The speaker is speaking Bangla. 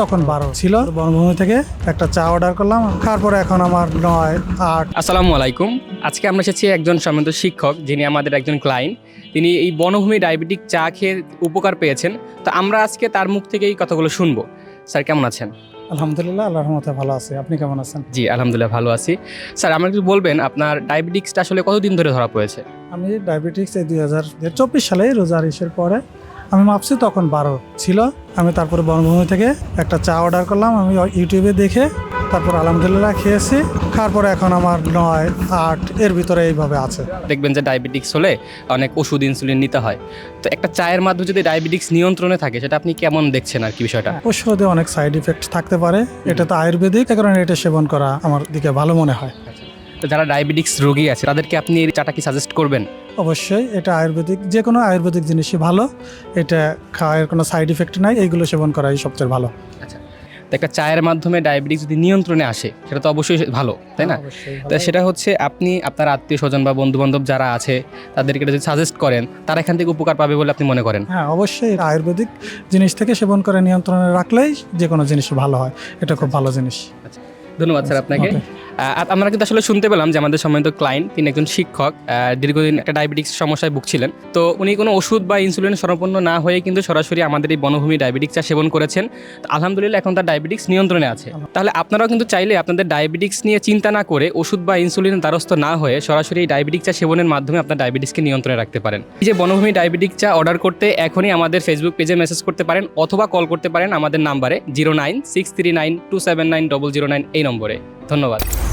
তখন বারো ছিল। বনভূমি থেকে একটা চা অর্ডার করলাম। খাওয়ার পরে এখন আমার নয় আট। আসসালামু আলাইকুম। আজকে আমরা এসেছি একজন সম্মানিত শিক্ষক যিনি আমাদের একজন ক্লায়েন্ট তিনি এই বনভূমি ডায়াবেটিক চা খেয়ে উপকার পেয়েছেন। তো আমরা আজকে তার মুখ থেকে এই কথাগুলো শুনব। স্যার কেমন আছেন? আলহামদুলিল্লাহ আল্লাহর রহমতে ভালো আছে। আপনি কেমন আছেন? জি আলহামদুলিল্লাহ ভালো আছি। স্যার আমাকে একটু বলবেন আপনার ডায়াবেটিক্সটা আসলে কতদিন ধরে ধরা পড়েছে? আমি ডায়াবেটিক্স এই দুই হাজার চব্বিশ সালে রোজার ইসের পরে আমি মাপছি তখন বারো ছিল। আমি তারপরে বনভূমি থেকে একটা চা অর্ডার করলাম। আমি ইউটিউবে দেখে তারপর আলহামদুলিল্লাহ খেয়েছি। খাওয়ার পরে এখন আমার নয় আট এর ভিতরে এইভাবে আছে। দেখবেন যে ডায়াবেটিক্স হলে অনেক ওষুধ ইনসুলিন নিতে হয়। তো একটা চায়ের মাধ্যমে যদি ডায়াবেটিক্স নিয়ন্ত্রণে থাকে সেটা আপনি কেমন দেখছেন আর কি বিষয়টা? ওষুধে অনেক সাইড ইফেক্ট থাকতে পারে। এটা তো আয়ুর্বেদিক কারণে এটা সেবন করা আমার দিকে ভালো মনে হয়। তো যারা ডায়াবেটিক্স রোগী আছে তাদেরকে আপনি এই চাটা কি সাজেস্ট করবেন? অবশ্যই এটা আয়ুর্বেদিক যে কোনো আয়ুর্বেদিক জিনিসই ভালো। এটা খাওয়ার কোনো সাইড ইফেক্ট নাই এইগুলো সেবন করাই সবচেয়ে ভালো। আচ্ছা একটা চায়ের মাধ্যমে ডায়াবেটিস যদি নিয়ন্ত্রণে আসে সেটা তো অবশ্যই ভালো তাই না? অবশ্যই তো সেটা হচ্ছে আপনি আপনার আত্মীয় স্বজন বা বন্ধু বান্ধব যারা আছে তাদেরকে যদি সাজেস্ট করেন তারা এখান থেকে উপকার পাবে বলে আপনি মনে করেন? হ্যাঁ অবশ্যই এটা আয়ুর্বেদিক জিনিস থেকে সেবন করে নিয়ন্ত্রণে রাখলেই যে কোনো জিনিস ভালো হয় এটা খুব ভালো জিনিস। ধন্যবাদ স্যার আপনাকে. আমরা কিন্তু আসলে শুনতে পেলাম যে আমাদের সম্মানিত ক্লায়েন্ট তিনি একজন শিক্ষক দীর্ঘদিন একটা ডায়াবেটিক্স সমস্যায় ভুগছিলেন। তো উনি কোনো ওষুধ বা ইনসুলিন সম্পন্ন না হয়ে কিন্তু সরাসরি আমাদের এই বনভূমি ডায়াবেটিক্সটা সেবন করেছেন। তো আলহামদুলিল্লাহ এখন তার ডায়াবেটিক্স নিয়ন্ত্রণে আছে। তাহলে আপনারাও কিন্তু চাইলে আপনাদের ডায়াবেটিক্স নিয়ে চিন্তা না করে ওষুধ বা ইনসুলিনের দ্বারস্থ না হয়ে সরাসরি এই ডায়াবেটিক চা সেবনের মাধ্যমে আপনার ডায়াবেটিক্সকে নিয়ন্ত্রণে রাখতে পারেন। এই যে বনভূমি ডায়াবেটিক চা অর্ডার করতে এখনই আমাদের ফেসবুক পেজে মেসেজ করতে পারেন অথবা কল করতে পারেন আমাদের নাম্বারে zero nine six three nine two seven nine double zero nine এই নম্বরে। ধন্যবাদ।